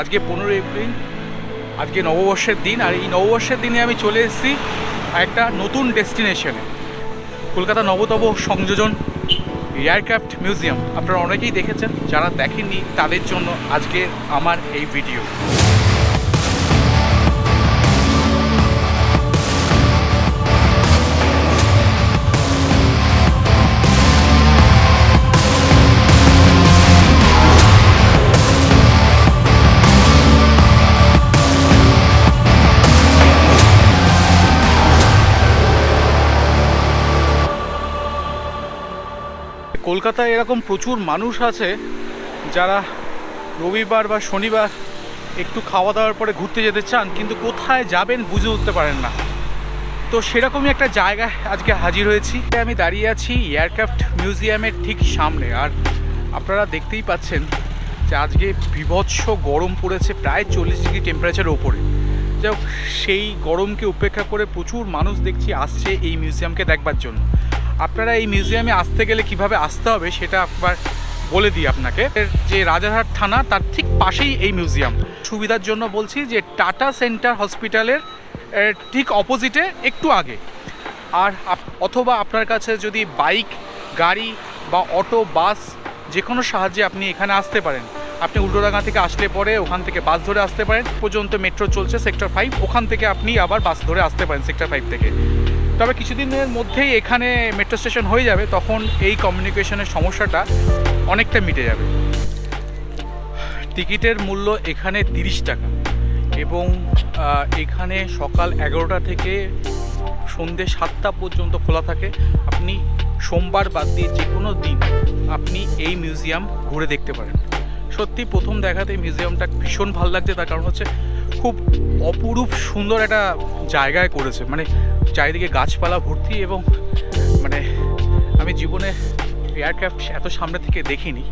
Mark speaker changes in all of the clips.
Speaker 1: আজকে পনেরো এপ্রিল, আজকে নববর্ষের দিন, আর এই নববর্ষের দিনে আমি চলে এসেছি একটা নতুন ডেস্টিনেশনে। কলকাতা নবতম সংযোজন এয়ারক্রাফট মিউজিয়াম। আপনারা অনেকেই দেখেছেন, যারা দেখেননি তাদের জন্য আজকে আমার এই ভিডিও। কলকাতায় এরকম প্রচুর মানুষ আছে যারা রবিবার বা শনিবার একটু খাওয়া দাওয়ার পরে ঘুরতে যেতে চান, কিন্তু কোথায় যাবেন বুঝে উঠতে পারেন না। তো সেরকমই একটা জায়গায় আজকে হাজির হয়েছি। আমি দাঁড়িয়ে আছি এয়ারক্রাফট মিউজিয়ামের ঠিক সামনে। আর আপনারা দেখতেই পাচ্ছেন যে আজকে বিভৎস গরম পড়েছে, প্রায় চল্লিশ ডিগ্রি টেম্পারেচারের ওপরে। যাই সেই গরমকে উপেক্ষা করে প্রচুর মানুষ দেখছি আসছে এই মিউজিয়ামকে দেখবার জন্য। আপনারা এই মিউজিয়ামে আসতে গেলে কীভাবে আসতে হবে সেটা একবার বলে দিই আপনাকে। যে রাজারহাট থানা, তার ঠিক পাশেই এই মিউজিয়াম। সুবিধার জন্য বলছি যে টাটা সেন্টার হসপিটালের ঠিক অপোজিটে একটু আগে। আর অথবা আপনার কাছে যদি বাইক, গাড়ি বা অটো, বাস যে কোনো সাহায্যে আপনি এখানে আসতে পারেন। আপনি উল্টোডাঙ্গা থেকে আসলে পরে ওখান থেকে বাস ধরে আসতে পারেন। পর্যন্ত মেট্রো চলছে সেক্টর ফাইভ, ওখান থেকে আপনি আবার বাস ধরে আসতে পারেন সেক্টর ফাইভ থেকে। তবে কিছুদিনের মধ্যেই এখানে মেট্রো স্টেশন হয়ে যাবে, তখন এই কমিউনিকেশনের সমস্যাটা অনেকটা মিটে যাবে। টিকিটের মূল্য এখানে তিরিশ টাকা এবং এখানে সকাল এগারোটা থেকে সন্ধে সাতটা পর্যন্ত খোলা থাকে। আপনি সোমবার বাদ দিয়ে যে কোনো দিন আপনি এই মিউজিয়াম ঘুরে দেখতে পারেন। সত্যি প্রথম দেখাতে মিউজিয়ামটা ভীষণ ভালো লাগছে, তার কারণ হচ্ছে খুব অপরূপ সুন্দর একটা জায়গায় করেছে। মানে চারিদিকে গাছপালা ভর্তি এবং মানে আমি জীবনে এয়ারক্রাফট এত সামনে থেকে দেখিনি।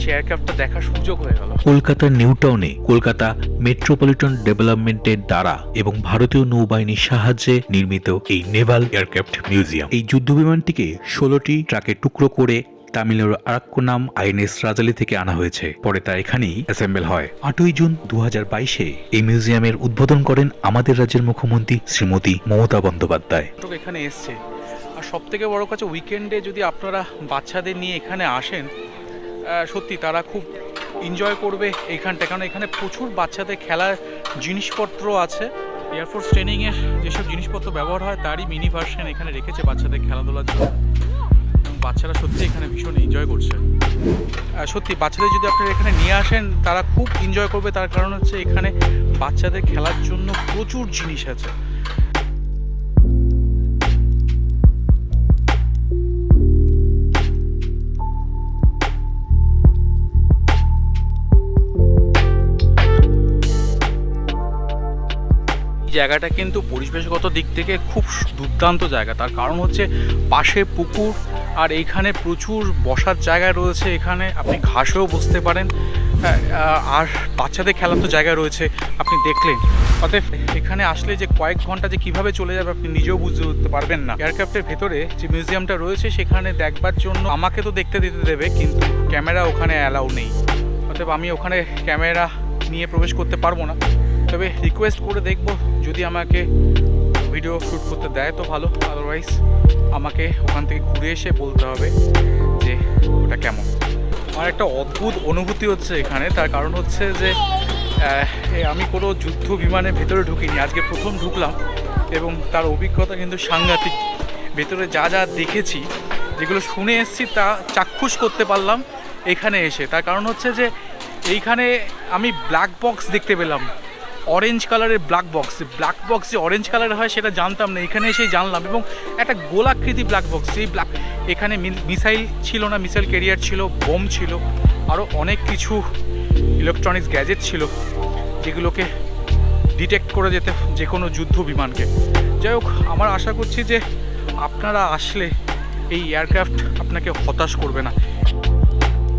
Speaker 1: সে এয়ারক্রাফটটা দেখার সুযোগ হয়ে গেল।
Speaker 2: কলকাতার নিউ টাউনে কলকাতা মেট্রোপলিটন ডেভেলপমেন্টের দ্বারা এবং ভারতীয় নৌবাহিনীর সাহায্যে নির্মিত এই নেভাল এয়ারক্রাফট মিউজিয়াম। এই যুদ্ধ বিমানটিকে ষোলোটি ট্রাকে টুকরো করে তামিলনাড়ুর আরাক্কোনাম আইএনএস রাজালি থেকে আনা হয়েছে। পরে তা এখানেই অ্যাসেম্বল হয়। আটই জুন দু হাজার বাইশে এই মিউজিয়ামের উদ্বোধন করেন আমাদের রাজ্যের মুখ্যমন্ত্রী শ্রীমতী মমতা বন্দ্যোপাধ্যায়।
Speaker 1: এখানে এসছে। আর সব থেকে বড় কাছে উইকেন্ডে যদি আপনারা বাচ্চাদের নিয়ে এখানে আসেন সত্যি তারা খুব এনজয় করবে এইখানটা কারণ এখানে প্রচুর বাচ্চাদের খেলার জিনিসপত্র আছে। এয়ারফোর্স ট্রেনিংয়ের যেসব জিনিসপত্র ব্যবহার হয়, তারই মিনি ভার্সন এখানে রেখেছে বাচ্চাদের খেলাধুলার জন্য। বাচ্চারা সত্যি এখানে ভীষণ এনজয় করছে। সত্যি, বাচ্চাদের যদি আপনারা এখানে নিয়ে আসেন, তারা খুব এনজয় করবে। তার কারণ হচ্ছে এখানে বাচ্চাদের খেলার জন্য প্রচুর জিনিস আছে। জায়গাটা কিন্তু পরিবেশগত দিক থেকে খুব দুর্দান্ত জায়গা। তার কারণ হচ্ছে পাশে পুকুর আর এইখানে প্রচুর বসার জায়গা রয়েছে। এখানে আপনি ঘাসেও বসতে পারেন। হ্যাঁ, আর বাচ্চাদের খেলার তো জায়গা রয়েছে। আপনি দেখলেন। অতএব এখানে আসলে যে কয়েক ঘণ্টা যে কীভাবে চলে যাবে আপনি নিজেও বুঝতে উঠতে পারবেন না। এয়ারক্রাফটের ভেতরে যে মিউজিয়ামটা রয়েছে সেখানে দেখবার জন্য আমাকে তো দেখতে দিতে দেবে কিন্তু ক্যামেরা ওখানে অ্যালাউ নেই। অতএব আমি ওখানে ক্যামেরা নিয়ে প্রবেশ করতে পারব না। তবে রিকোয়েস্ট করে দেখব যদি আমাকে ভিডিও শ্যুট করতে দেয় তো ভালো। আদারওয়াইজ আমাকে ওখান থেকে ঘুরে এসে বলতে হবে যে ওটা কেমন। আমার একটা অদ্ভুত অনুভূতি হচ্ছে এখানে। তার কারণ হচ্ছে যে আমি কোনো যুদ্ধ বিমানের ভেতরে ঢুকিনি। আজকে প্রথম ঢুকলাম এবং তার অভিজ্ঞতা কিন্তু সাংঘাতিক। ভেতরে যা যা দেখেছি, যেগুলো শুনে এসেছি তা চাক্ষুষ করতে পারলাম এখানে এসে। তার কারণ হচ্ছে যে, এইখানে আমি ব্ল্যাক বক্স দেখতে পেলাম। অরেঞ্জ কালারের ব্ল্যাক বক্স ব্ল্যাক বক্স যে অরেঞ্জ কালারের হয়, সেটা জানতাম না। এখানে এসেই জানলাম এবং একটা গোলাকৃতি ব্ল্যাক বক্স সেই ব্ল্যাক এখানে মিসাইল ছিল না মিসাইল ক্যারিয়ার ছিল বোম ছিল আরও অনেক কিছু ইলেকট্রনিক্স গ্যাজেট ছিল, যেগুলোকে ডিটেক্ট করে যেতে যে কোনো যুদ্ধ বিমানকে। যাই হোক, আমার আশা করছি যে আপনারা আসলে এই এয়ারক্রাফট আপনাকে হতাশ করবে না।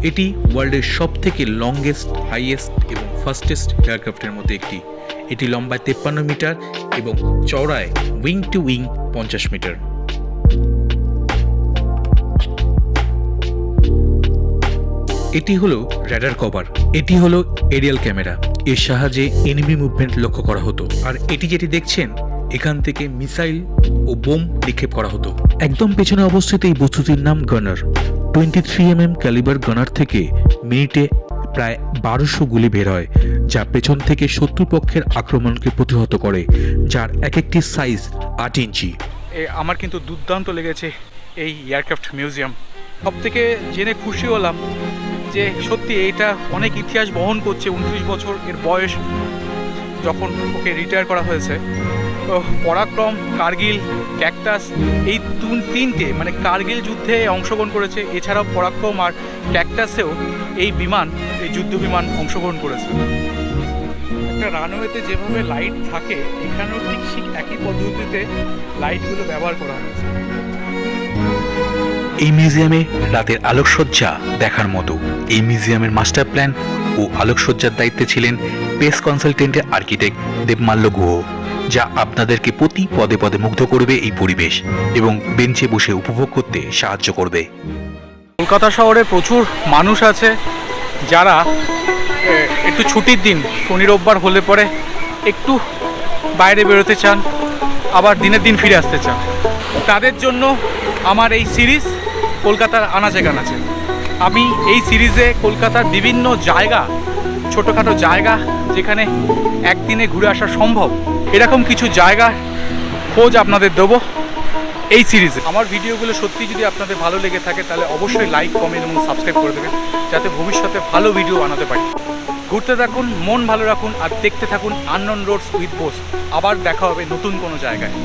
Speaker 2: এটি ওয়ার্ল্ডের সব থেকে লংগেস্ট হাইয়েস্ট এবং ফাস্টেস্ট এয়ারক্রাফটের মধ্যে একটি। এটি লম্বায় তেপ্পান্ন মিটার এবং চওড়ায় উইং টু উইং পঞ্চাশ মিটার। এটি হলো র্যাডার কভার এটি হলো এরিয়াল ক্যামেরা এর সাহায্যে এনিমি মুভমেন্ট লক্ষ্য করা হতো। আর এটি যেটি দেখছেন, এখান থেকে মিসাইল ও বোম নিক্ষেপ করা হতো। একদম পেছনে অবস্থিত এই বস্তুটির নাম gunner twenty three M M calibre gunner থেকে মিনিটে প্রায় বারোশো গুলি বের হয়, যা পেছন থেকে শত্রুপক্ষের আক্রমণকে প্রতিহত করে, যার এক একটি সাইজ আট ইঞ্চি।
Speaker 1: আমার কিন্তু দুর্দান্ত লেগেছে এই এয়ারক্রাফট মিউজিয়াম। সব থেকে জেনে খুশি হলাম যে সত্যি এইটা অনেক ইতিহাস বহন করছে উনত্রিশ বছর এর বয়স যখন ওকে রিটায়ার করা হয়েছে। পরাক্রম, কার্গিল ক্যাকটাস এই তুন- তিনটে মানে কার্গিল যুদ্ধে অংশগ্রহণ করেছে। এছাড়াও পরাক্রম আর ক্যাকটাসেও এই বিমান, এই যুদ্ধ বিমান অংশগ্রহণ করেছে। একটা রানওয়েতে যেভাবে লাইট থাকে, এখানেও ঠিক ঠিক একই পদ্ধতিতে লাইটগুলো ব্যবহার করা হয়েছে।
Speaker 2: এই মিউজিয়ামে রাতের আলোকসজ্জা দেখার মতো। এই মিউজিয়ামের মাস্টার প্ল্যান ও আলোকসজ্জার দায়িত্বে ছিলেন পেস কনসালটেন্টের আর্কিটেক্ট দেবমাল্য গুহ। যা আপনাদেরকে প্রতি পদে পদে মুগ্ধ করবে এই পরিবেশ এবং বেঞ্চে বসে উপভোগ করতে সাহায্য করবে।
Speaker 1: কলকাতা শহরে প্রচুর মানুষ আছে যারা একটু ছুটির দিন, শনি রোববার হলে পরে একটু বাইরে বেরোতে চান, আবার দিনের দিন ফিরে আসতে চান। তাদের জন্য আমার এই সিরিজ কলকাতার আনাচে কানাচে। আমি এই সিরিজে কলকাতার বিভিন্ন জায়গা, ছোটোখাটো জায়গা যেখানে একদিনে ঘুরে আসা সম্ভব, এরকম কিছু জায়গা খোঁজ আপনাদের দেবো এই সিরিজে। আমার ভিডিওগুলো সত্যি যদি আপনাদের ভালো লেগে থাকে, তাহলে অবশ্যই লাইক, কমেন্ট এবং সাবস্ক্রাইব করে দেবেন, যাতে ভবিষ্যতে ভালো ভিডিও বানাতে পারি। ঘুরতে থাকুন, মন ভালো রাখুন, আর দেখতে থাকুন আননন রোডস উইথ বোস আবার দেখা হবে নতুন কোনো জায়গায়।